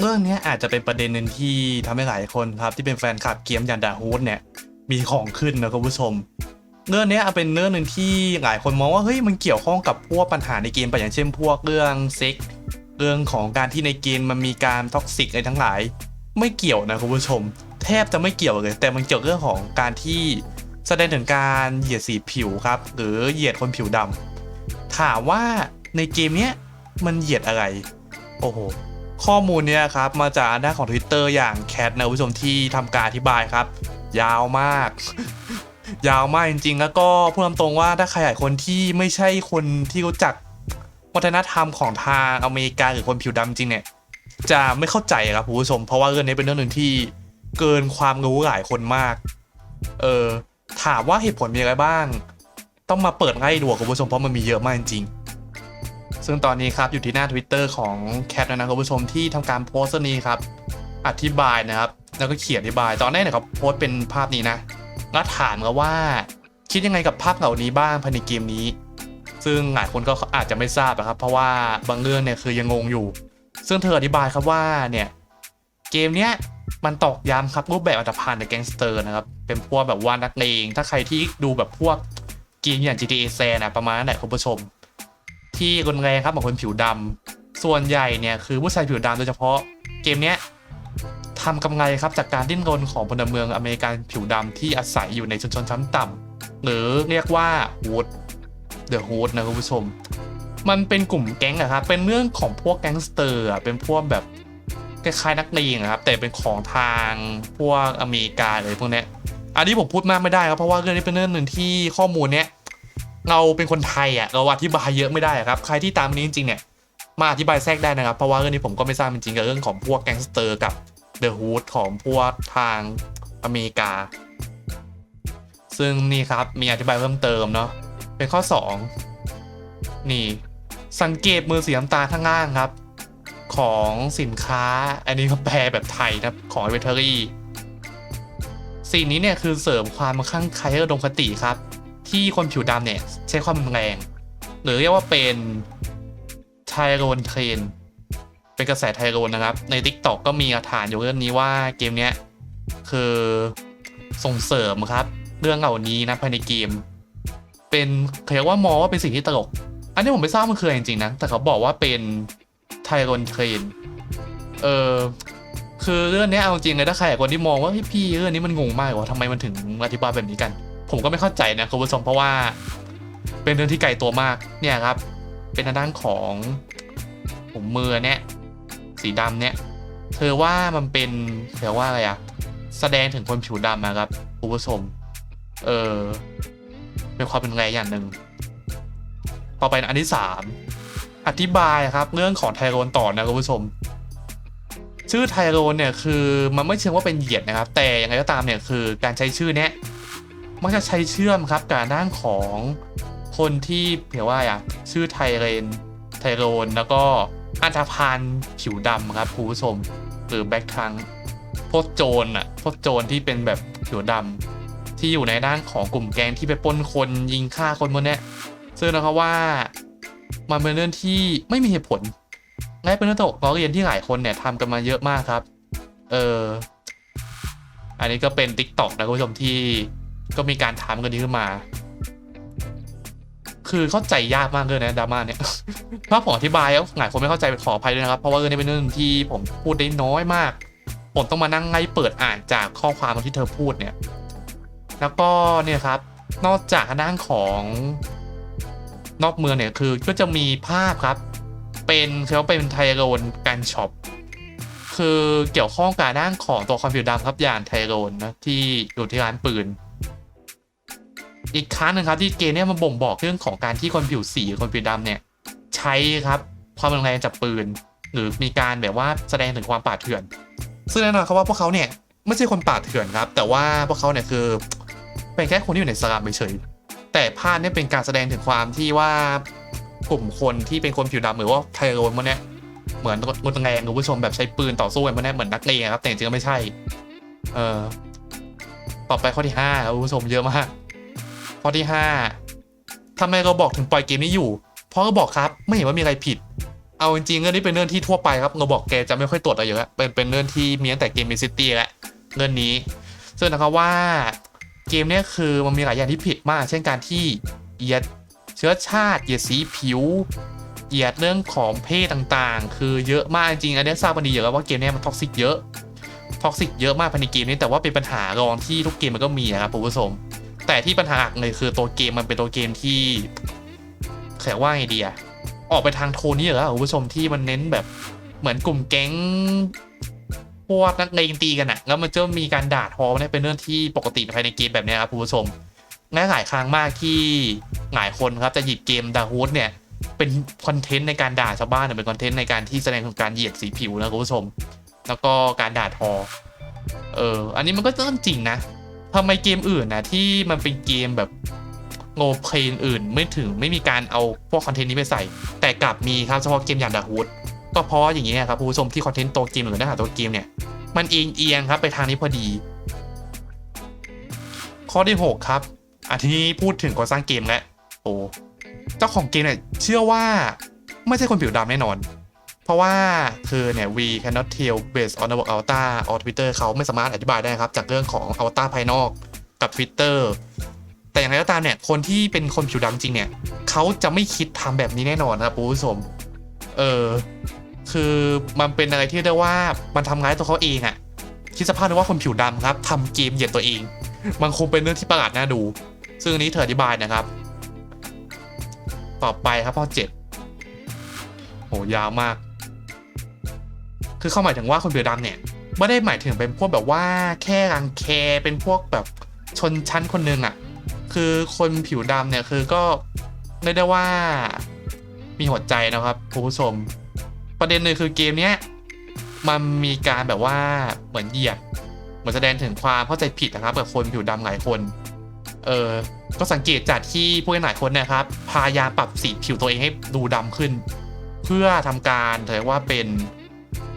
เรื่องนี้อาจจะเป็นประเด็นหนึ่งที่ทำให้หลายคนครับที่เป็นแฟนคลับเกมยันดาฮูดเนี่ยมีของขึ้นนะคุณผู้ชม เรื่องนี้เป็นเรื่องหนึ่งที่หลายคนมองว่าเฮ้ยมันเกี่ยวข้องกับพวกปัญหาในเกมไปอย่างเช่นพวกเรื่องเซ็กเรื่องของการที่ในเกมมันมีการท็อกซิกอะไรทั้งหลาย ไม่เกี่ยวนะคุณผู้ชม แทบจะไม่เกี่ยวเลย แต่มันเกี่ยวเรื่องของการที่แสดงถึงการเหยียดสีผิวครับ หรือเหยียดคนผิวดำถามว่าในเกมเนี้ยมันเหยียดอะไร โอ้โห ข้อมูลเนี้ยครับมาจากด้าของ Twitter อย่างแคทนะคุณผู้ชมที่ทำการอธิบายครับ ยาวมาก ยาวมากจริงๆ แล้วก็พูดตรงๆว่าถ้าใครหลายคนที่ไม่ใช่คนที่รู้จักวัฒนธรรมของทางอเมริกาหรือคนผิวดำจริงเนี่ย จะไม่เข้าใจครับคุณผู้ชม เพราะว่าเรื่องนี้เป็นเรื่องหนึ่งที่เกินความรู้หลายคนมาก เออถามว่าเหตุผลมีอะไรบ้าง ต้องมาเปิดไล่ดูอะคุณผู้ชมเพราะมันมีเยอะมากจริงๆ ซึ่งตอนนี้ครับอยู่ที่หน้า Twitter ของแคทนะคุณผู้ชมที่ทำการโพสต์นี้ครับ อธิบายนะครับ แล้วก็เขียนอธิบายตอนแรกเนี่ยเขาโพสต์เป็นภาพนี้นะแล้วถามกันว่า คิดยังไงกับภาพเหล่านี้บ้างภายในเกมนี้ ซึ่งหลายคนก็อาจจะไม่ทราบนะครับ เพราะว่าบางเรื่องเนี่ยคือยังงงอยู่ ซึ่งเธออธิบายครับว่าเนี่ยเกมเนี้ยมันตอกย้ำครับรูปแบบอัตภัณฑ์ในแก๊งสเตอร์นะครับ เป็นพวกแบบว่านักเลงถ้าใครที่ดูแบบพวกเกมอย่าง GTA แซนะประมาณนั้นแหละคุณผู้ชม ที่รุนแรงครับบางคนผิวดำส่วนใหญ่เนี่ยคือผู้ชายผิวดำโดยเฉพาะเกมเนี้ยทำกำไรครับจากการดิ้นรนของพลเมืองอเมริกันผิวดำที่อาศัยอยู่ในชนชนชั้นต่ำหรือเรียกว่าฮูดเดอะฮูดนะคุณผู้ชม มันเป็นกลุ่มแก๊งอะครับ เป็นเรื่องของพวกแก๊งสเตอร์อะเป็นพวกแบบคล้ายๆนักเลงอะครับ แต่เป็นของทางพวกอเมริกาเลยพวกเนี้ยอันนี้ผมพูดมากไม่ได้ครับ เพราะว่าเรื่องนี้เป็นเรื่องหนึ่งที่ข้อมูลเนี้ย เราเป็นคนไทยอะเราอธิบายเยอะไม่ได้ครับ ใครที่ตามนี้จริงๆเนี่ยมาอธิบายแทรกได้นะครับ เพราะว่าเรื่องนี้ผมก็ไม่ทราบจริงๆกับเรื่องของพวกแก๊งสเตอร์กับเดอะฮูดของพวกทางอเมริกา ซึ่งนี่ครับมีอธิบายเพิ่มเติมเนาะเป็นข้อ 2 นี่ สังเกตมือสีน้ำตาลข้างล่างครับ ของสินค้าอันนี้เขาแปลแบบไทยนะของเวเทอรี่สิ่งนี้เนี่ยคือเสริมความข้างใครระดมคติครับ ที่คนผิวดำเนี่ยใช้ความแรง หรือเรียกว่าเป็นไทโรนเทรนเป็นกระแสไทโรนนะครับ ใน t ิ k t o k ก็มีฐานอยู่เรื่องนี้ว่าเกมเนี้ยคือส่งเสริมครับ เรื่องเหล่านี้นะภายในเกม เป็นเรียกว่ามองว่าเป็นสิ่งที่ตลก อันนี้ผมไม่ทราบมันคืออะไรจริงๆนะ แต่เขาบอกว่าเป็นไทโรนเทรนเออคือเรื่องนี้เอาจริงเลยถ้าใครคนที่มองว่าพี่เรื่องนี้มันงงมากว่าทำไมมันถึงอธิบายแบบนี้กัน ผมก็ไม่เข้าใจนะคุณผู้ชมเพราะว่า เป็นเรื่องที่ไกลตัวมากเนี่ยครับ เป็นทางด้านของผมมือเนี่ยสีดำเนี่ย เธอว่ามันเป็นเรียกว่าอะไรอะแสดงถึงคนผิวดำนะครับคุณผู้ชมเออเป็นความเป็นแรงอย่างหนึ่งต่อไปอันที่สามอธิบายครับ เรื่องของไทโรนต่อนะคุณผู้ชม ชื่อไทโรนเนี่ยคือมันไม่เชิงว่าเป็นเหยียดนะครับ แต่ยังไงก็ตามเนี่ยคือการใช้ชื่อเนี้ย มักจะใช้เชื่อมครับกับด้านของคนที่เรียกว่าอะชื่อไทเรน ไทโรน แล้วก็อันธพาลผิวดำครับคุณผู้ชมหรือแบ็คทังพวกโจรอะพวกโจรที่เป็นแบบผิวดำที่อยู่ในด้านของกลุ่มแก๊งที่ไปปล้นคนยิงฆ่าคนพวกเนี้ยซึ่งนะครับว่ามันเป็นเรื่องที่ไม่มีเหตุผลและเป็นเรื่องตกล้อเรียนที่หลายคนเนี่ยทำกันมาเยอะมากครับ เอออันนี้ก็เป็น t ิ k t o k นะคุณผู้ชมที่ ก็มีการทำกันนี้ขึ้นมา คือเข้าใจยากมากเลยนะดราม่าเนี่ยถ้าผมอธิบายแล้วหลายคนไม่เข้าใจขออภัยด้วยนะครับ เพราะว่าเรื่องนี้เป็นเรื่องที่ผมพูดได้น้อยมาก ผมต้องมานั่งไล่เปิดอ่านจากข้อความที่เธอพูดเนี่ย แล้วก็เนี่ยครับ นอกจากด้านของนอกเมืองเนี่ยคือก็จะมีภาพครับ เป็นเขาเป็นไทโรนการช็อปคือเกี่ยวข้องกับด้านของตัวความผิวดำครับอย่างไทโรนนะที่อยู่ที่ร้านปืน อีกครั้งหนึ่งครับที่เกมเนี่ยมันบ่งบอกเรื่องของการที่คนผิวสีคนผิวดำเนี่ยใช้ครับความรุนแรงจากปืน หรือมีการแบบว่าแสดงถึงความป่าเถื่อน ซึ่งแน่นอนครับว่าพวกเขาเนี่ยไม่ใช่คนป่าเถื่อนครับ แต่ว่าพวกเขาเนี่ยคือเป็นแค่คนที่อยู่ในสลัมเฉยแต่ภาพเนี่ยเป็นการแสดงถึงความที่ว่ากลุ่มคนที่เป็นคนผิวดำหรือว่าไทโรนพวกเนี้ยเหมือนรุนแรงคุณผู้ชมแบบใช้ปืนต่อสู้กันพวกเนี้ยเหมือนนักเลงครับแต่จริงๆไม่ใช่ เออต่อไปข้อที่ห้าครับคุณผู้ชมเยอะมาก ข้อที่ 5ทำไมเราบอกถึงปล่อยเกมนี้อยู่ เพราะเราบอกครับไม่เห็นว่ามีอะไรผิด เอาจริงๆเรื่องนี้เป็นเรื่องที่ทั่วไปครับโนบอกแกจะไม่ค่อยตรวจอะไรเยอะเป็นเป็นเรื่องที่มีตั้งแต่เกมมิซิตี้แหละเรื่องนี้ ซึ่งนะครับว่าเกมนี้คือมันมีหลายอย่างที่ผิดมาก เช่นการที่เหยียดเชื้อชาติเหยียดสีผิวเหยียดเรื่องของเพศต่างๆ คือเยอะมากจริงๆอันนี้ทราบมาดีอยู่แล้วว่าเกมนี้มันท็อกซิกเยอะท็อกซิกเยอะมากภายในเกมนี้แต่ว่าเป็นปัญหารองที่ทุกเกมมันก็มีนะครับคุณผู้ชม แต่ที่ปัญหาหเลยคือตัวเกมมันเป็นตัวเกมที่แขว่าไงดีอะออกไปทางโทนนี้เหรอคุณผู้ชมที่มันเน้นแบบเหมือนกลุ่มแก๊งพวกนักเลงตีกันอะแล้วมันจะมีการด่าทอเนี่ยเป็นเรื่องที่ปกติภายในเกมแบบนี้ครับคุณผู้ชมและหลายครั้งมากที่หลายคนครับจะหยิบเกมดาฮูดเนี่ยเป็นคอนเทนต์ในการด่าชาวบ้านหรือเป็นคอนเทนต์ในการที่แสดงถึงการเหยียดสีผิวนะคุณผู้ชม แล้วก็การด่าทอ เออ อันนี้มันก็เรื่องจริงนะ ทำไมเกมอื่นนะที่มันเป็นเกมแบบโงเพลนอื่นไม่ถึงไม่มีการเอาพวกคอนเทนต์นี้ไปใส่ แต่กลับมีครับเฉพาะเกมอย่างดาฮูดก็เพราะอย่างนี้ยครับผู้ชมที่คอนเทนต์ตัวเกมหรือเนื้อหาตัวเกมเนี่ยมันเอียงเอียงๆครับไปทางนี้พอดี ข้อที่ 6 ครับอันที่พูดถึงคนสร้างเกมแล้วโอ้เจ้าของเกมเนี่ยเชื่อว่าไม่ใช่คนผิวดำแน่นอน เพราะว่าคือเนี่ย we cannot tell based on the work avatar or Twitter เขาไม่สามารถอธิบายได้ครับ จากเรื่องของอวตารภายนอกกับ Twitter แต่อย่างไรก็ตามเนี่ย คนที่เป็นคนผิวดำจริงเนี่ยเขาจะไม่คิดทำแบบนี้แน่นอนครับคุณผู้ชมเออคือมันเป็นอะไรที่เรียกว่ามันทำร้ายตัวเขาเองอะคิดสภาพดูว่าคนผิวดำครับทำเกมเหยียดตัวเอง มันคงเป็นเรื่องที่ประหลาดน่าดู ซึ่งอันนี้เธออธิบายนะครับ ต่อไปครับข้อเจ็ดโหยาวมาก คือเขาหมายถึงว่าคนผิวดำเนี่ยไม่ได้หมายถึงเป็นพวกแบบว่าแค่รังแคเป็นพวกแบบชนชั้นคนหนึ่งอะคือคนผิวดำเนี่ยคือก็เรียกได้ว่ามีหัวใจนะครับคุณผู้ชม ประเด็นเลยคือเกมเนี้ยมันมีการแบบว่าเหมือนเหยียดเหมือนแสดงถึงความเข้าใจผิดนะครับกับคนผิวดำหลายคน เออก็สังเกตจากที่ผู้เล่นหลายคนนะครับ พยายามปรับสีผิวตัวเองให้ดูดำขึ้น เพื่อทำการเรียกว่าเป็น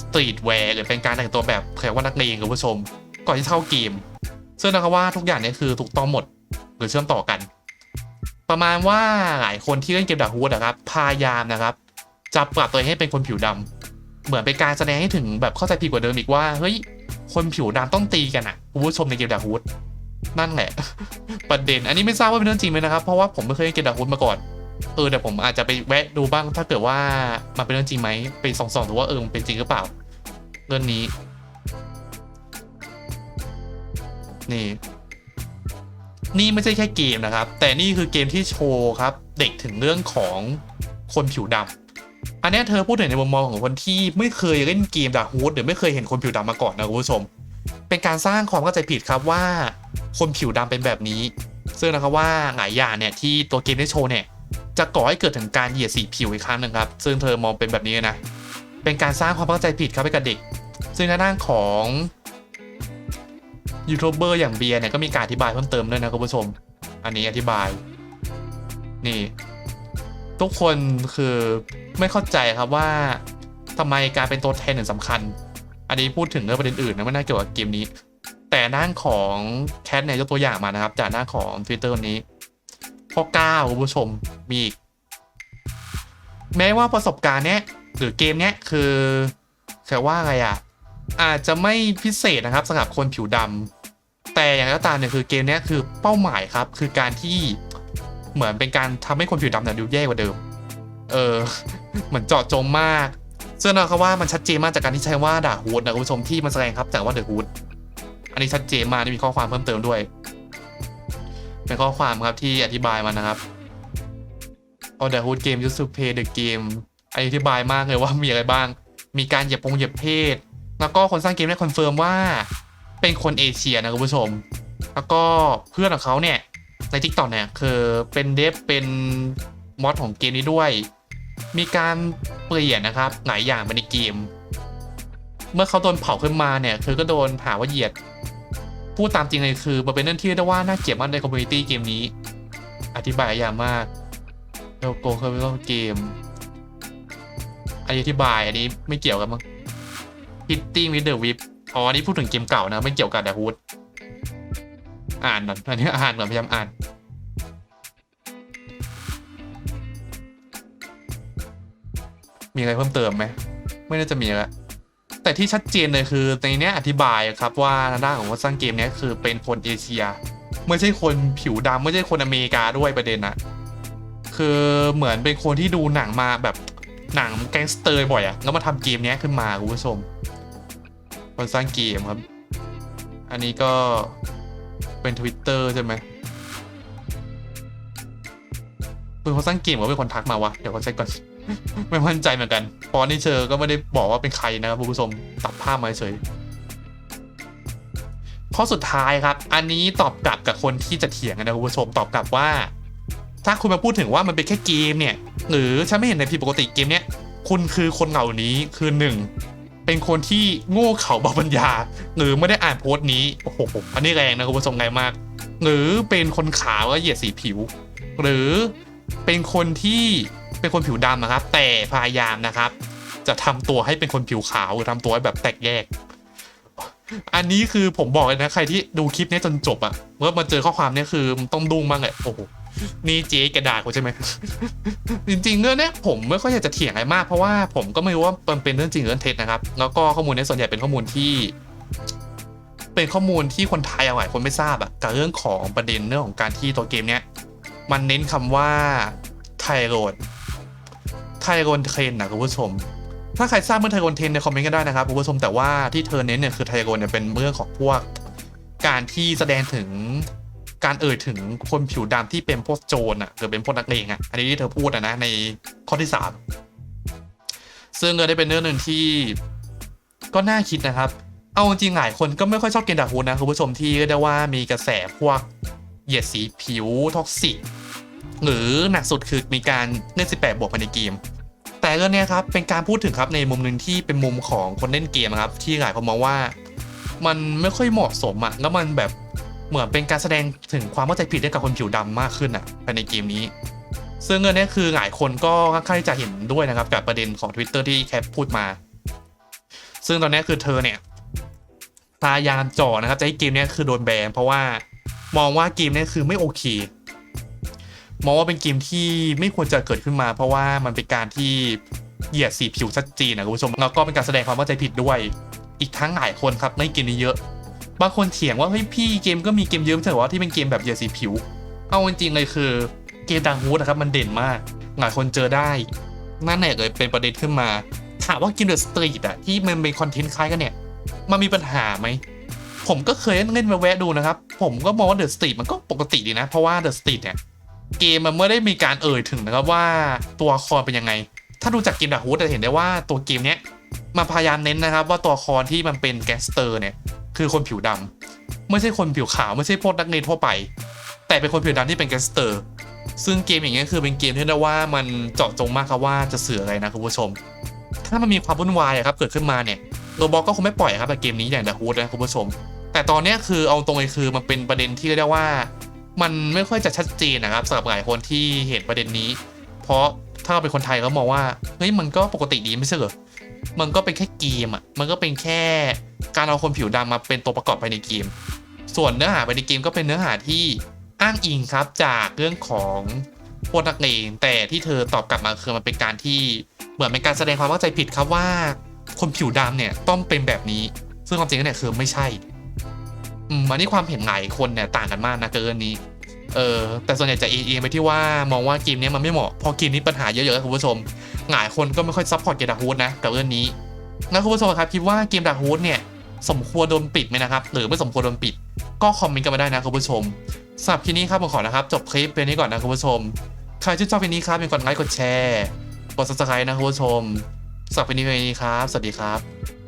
สตรีทแวร์หรือเป็นการแต่งตัวแบบเรียกว่านักเลงคุณผู้ชม ก่อนที่จะเข้าเกม ซึ่งนะครับว่าทุกอย่างเนี่ยคือถูกต้องหมดหรือเชื่อมต่อกัน ประมาณว่าหลายคนที่เล่นเกมดาร์กวูดนะครับพยายามนะครับจะปรับตัวให้เป็นคนผิวดำเหมือนเป็นการแสดงให้ถึงแบบเข้าใจผิดกว่าเดิมอีกว่าเฮ้ยคนผิวดำต้องตีกันอะคุณผู้ชมในเกมดาร์กวูดนั่นแหละ ประเด็นอันนี้ไม่ทราบว่าเป็นเรื่องจริงไหมนะครับ เพราะว่าผมไม่เคยเล่นเกมดาร์กวูดมาก่อน เออแต่ผมอาจจะไปแวะดูบ้างถ้าเกิดว่ามันเป็นเรื่องจริงไหมไปส่องๆดูว่าเออมันเป็นจริงหรือเปล่า เรื่องนี้ นี่ นี่ไม่ใช่แค่เกมนะครับ แต่นี่คือเกมที่โชว์ครับ เด็กถึงเรื่องของคนผิวดำอันนี้เธอพูดถึงในมุมมองของคนที่ไม่เคยเล่นเกมดาร์ฮูดหรือไม่เคยเห็นคนผิวดำมาก่อนนะคุณผู้ชม เป็นการสร้างความเข้าใจผิดครับว่า คนผิวดำเป็นแบบนี้ ซึ่งนะครับว่าหลายอย่างเนี่ยที่ตัวเกมได้โชว์เนี่ย จะก่อให้เกิดถึงการเหยียดสีผิวอีกครั้งหนึ่งครับ ซึ่งเธอมองเป็นแบบนี้นะ เป็นการสร้างความเข้าใจผิดครับให้กับเด็ก ซึ่งทางด้านของยูทูบเบอร์อย่างเบียร์เนี่ยก็มีการอธิบายเพิ่มเติมด้วยนะคุณผู้ชม อันนี้อธิบาย นี่ ทุกคนคือไม่เข้าใจครับว่าทำไมการเป็นตัวแทนถึงสำคัญ อันนี้พูดถึงเรื่องประเด็นอื่นนะไม่น่าเกี่ยวกับเกมนี้ แต่ด้านของแคทเนี่ยยกตัวอย่างมานะครับ จากหน้าของ Twitter นี้ ข้อ9คุณผู้ชมมีอีก แม้ว่าประสบการณ์เนี้ยหรือเกมเนี้ยคือแค่ว่าอะไรอะอาจจะไม่พิเศษนะครับสำหรับคนผิวดำแต่อย่างไรก็ตามเนี่ยคือเกมเนี้ยคือเป้าหมายครับ คือการที่เหมือนเป็นการทำให้คนผิวดำเนี่ยดูแย่กว่าเดิม เออ เหมือนเจาะจงมากซึ่งเราว่ามันชัดเจนมากจากการที่ใช้ว่าด่าฮูดนะคุณผู้ชมที่มันแสดงครับจากว่าเดอะฮูดอันนี้ชัดเจนมากนี่มีข้อความเพิ่มเติมด้วย เป็นข้อความครับที่อธิบายมานะครับ All the Hood Game used to play the game อธิบายมากเลยว่ามีอะไรบ้าง มีการเหยียบปงเหยียบเพศ แล้วก็คนสร้างเกมได้คอนเฟิร์มว่าเป็นคนเอเชียนะคุณผู้ชม แล้วก็เพื่อนของเขาเนี่ยใน t ิ k t o k เนี่ยคือเป็นเดฟเป็นมอดของเกมนี้ด้วย มีการเปลี่ยนนะครับหลายอย่างไปในเกม เมื่อเขาโดนเผาขึ้นมาเนี่ยคือก็โดนหาว่าเหยียด พูดตามจริงเลยคือมันเป็นเรื่องที่เรียกได้ว่าน่าเกลียดมากในคอมมูนิตี้เกมนี้ อธิบายอย่างมากโลโก้คือเรื่องเกมอันนี้อธิบายอันนี้ไม่เกี่ยวกันมั้ง Hitting with the Whip อ๋ออันนี้พูดถึงเกมเก่านะ ไม่เกี่ยวกับดาฮูดอ่านก่อนอันนี้อ่านก่อนพยายามอ่านมีอะไรเพิ่มเติมไหม ไม่น่าจะมีแล้ว แต่ที่ชัดเจนเลยคือในเนี้ยอธิบายครับว่าทางด้านของคนสร้างเกมนี้คือเป็นคนเอเชีย ไม่ใช่คนผิวดำไม่ใช่คนอเมริกาด้วยประเด็นนะคือเหมือนเป็นคนที่ดูหนังมาแบบหนังแก๊งสเตอร์บ่อยอะแล้วมาทำเกมนี้ขึ้นมาคุณผู้ชมคนสร้างเกมครับ อันนี้ก็เป็น Twitter ใช่ไหมเป็นคนสร้างเกมหรือว่าเป็นคนทักมาวะ เดี๋ยวขอเช็คก่อน ไม่มั่นใจเหมือนกันเพราะนี่เชอก็ไม่ได้บอกว่าเป็นใครนะครับคุณผู้ชมตัดภาพมาเฉยข้อสุดท้ายครับ อันนี้ตอบกลับกับคนที่จะเถียงกันนะคุณผู้ชมตอบกลับว่า ถ้าคุณมาพูดถึงว่ามันเป็นแค่เกมเนี่ย หรือฉันไม่เห็นในผิดปกติเกมเนี้ยคุณคือคนเหล่านี้คือหนึ่งเป็นคนที่โง่เขลาบาปัญญา หรือไม่ได้อ่านโพสต์นี้โอ้โหอันนี้แรงนะคุณผู้ชมแรงมาก หรือเป็นคนขาวและเหยียดสีผิว หรือเป็นคนที่ เป็นคนผิวดำนะครับ แต่พยายามนะครับ จะทำตัวให้เป็นคนผิวขาวหรือทำตัวให้แบบแตกแยก อันนี้คือผมบอกเลยนะใครที่ดูคลิปนี้จนจบอะว่ามาเจอข้อความนี้คือต้องดุ้งบ้างแหละโอ้โหนี่เจ๊กระดาษใช่ไหมจริงๆเรื่องนี้ผมไม่ค่อยอยากจะเถียงอะไรมากเพราะว่าผมก็ไม่รู้ว่ามันเป็นเรื่องจริงหรือเรื่องเท็จนะครับ แล้วก็ข้อมูลเนี้ส่วนใหญ่เป็นข้อมูลที่ เป็นข้อมูลที่คนไทยหลายคนไม่ทราบอะกับเรื่องของประเด็นเรื่องของการที่ตัวเกมเนี้ยมันเน้นคำว่าไทโรด ไทโรนเทนนะคุณผู้ชม ถ้าใครทราบเรื่องไทโรนเทนในคอมเมนต์ก็ได้นะครับคุณผู้ชมแต่ว่าที่เธอเน้นเนี่ยคือไทโรนเนี่ยเป็นเรื่องของพวกการที่แสดงถึงการเอ่ยถึงคนผิวดำที่เป็นพวกโจรอะหรือเป็นพวกนักเลงอะอันนี้ที่เธอพูดอะนะในข้อที่สามซึ่งก็ได้เป็นเรื่องหนึ่งที่ก็น่าคิดนะครับ เอาจริงหลายคนก็ไม่ค่อยชอบเกมดาร์กวูนะคุณผู้ชมที่เรียกได้ว่ามีกระแสพวกเหยียดสีผิวท็อกซิกหรือหนักสุดคือมีการเล่น18 บวกภายในเกม เรื่องเนี้ยครับเป็นการพูดถึงครับในมุมหนึ่งที่เป็นมุมของคนเล่นเกมครับที่หลายคนมองว่า มันไม่ค่อยเหมาะสมอะแล้วมันแบบเหมือนเป็นการแสดงถึงความเข้าใจผิดให้กับคนผิวดำมากขึ้นอะภายในเกมนี้ ซึ่งเรื่องนี้คือหลายคนก็ค่อนข้างจะเห็นด้วยนะครับกับประเด็นของ Twitter ที่แคปพูดมา ซึ่งตอนนี้คือเธอเนี่ยพยายามจ่อนะครับจะให้เกมเนี้ยคือโดนแบนเพราะว่ามองว่าเกมเนี้ยคือไม่โอเค มองว่าเป็นเกมที่ไม่ควรจะเกิดขึ้นมา เพราะว่ามันเป็นการที่เหยียดสีผิวชัดเจนนะคุณผู้ชมแล้วก็เป็นการแสดงความเข้าใจผิดด้วย อีกทั้งหลายคนครับในเกมนี้เยอะบางคนเถียงว่าเฮ้ยพี่เกมก็มีเกมเยอะไม่ใช่เหรอวะที่เป็นเกมแบบเหยียดสีผิว เอาจริงๆเลยคือเกมดังฮูดนะครับมันเด่นมาก หลายคนเจอได้นั่นแหละเลยเป็นประเด็นขึ้นมาถามว่าเกมเดอะสตรีทอะที่มันเป็นคอนเทนต์คล้ายกันเนี่ยมันมีปัญหาไหมผมก็เคยเล่นมาแวะดูนะครับ ผมก็มองว่าเดอะสตรีทมันก็ปกติดีนะ เพราะว่าเดอะสตรีทเนี่ย เกมมันไม่ได้มีการเอ่ยถึงนะครับว่าตัวละครเป็นยังไง ถ้าดูจากเกมดักฮูดจะเห็นได้ว่าตัวเกมเนี้ยมาพยายามเน้นนะครับว่าตัวละครที่มันเป็นแกสเตอร์เนี่ยคือคนผิวดำไม่ใช่คนผิวขาวไม่ใช่พวกนักเรียนทั่วไป แต่เป็นคนผิวดำที่เป็นแกสเตอร์ ซึ่งเกมอย่างเงี้ยคือเป็นเกมที่เรียกว่ามันเจาะจงมากครับว่าจะสื่ออะไรนะคุณผู้ชม ถ้ามันมีความวุ่นวายครับเกิดขึ้นมาเนี่ยโรบอกก็คงไม่ปล่อยครับกับเกมนี้อย่างดักฮูดนะคุณผู้ชม แต่ตอนเนี้ยคือเอาตรงเลยคือมันเป็นประเด็นที่เรียกว่า มันไม่ค่อยจะชัดเจนนะครับสำหรับหลายคนที่เห็นประเด็นนี้ เพราะถ้าเราเป็นคนไทยก็มองว่าเฮ้ยมันก็ปกติดีไม่ใช่เหรอมันก็เป็นแค่เกมอะมันก็เป็นแค่การเอาคนผิวดำมาเป็นตัวประกอบภายในเกม ส่วนเนื้อหาภายในเกมก็เป็นเนื้อหาที่อ้างอิงครับจากเรื่องของพวกนักเลงแต่ที่เธอตอบกลับมาคือมันเป็นการที่เหมือนเป็นการแสดงความเข้าใจผิดครับว่า คนผิวดำเนี่ยต้องเป็นแบบนี้ ซึ่งความจริงแล้วเนี่ยคือไม่ใช่ อืมอันนี้ความเห็นหลายคนเนี่ยต่างกันมากนะเกินนี้ เออ แต่ส่วนใหญ่จะเอียงไปที่ว่ามองว่าเกมนี้มันไม่เหมาะ พอเกมนี้ปัญหาเยอะๆคุณผู้ชม หลายคนก็ไม่ค่อยซัพพอร์ตเกมดาฮูดนะกับเรื่องนี้นะคุณผู้ชมครับคิดว่าเกมดาฮูดเนี่ยสมควรโดนปิดไหมนะครับ หรือไม่สมควรโดนปิด ก็คอมเมนต์กันมาได้นะคุณผู้ชมสำหรับคลิปนี้ครับผมขอนะครับจบคลิปเป็นนี้ก่อนนะคุณผู้ชม ใครชื่นชอบคลิปนี้ครับอย่าลืมกดไลค์กดแชร์กด subscribe นะคุณผู้ชมสำหรับคลิปนี้เป็นนี้ครับ สวัสดีครับ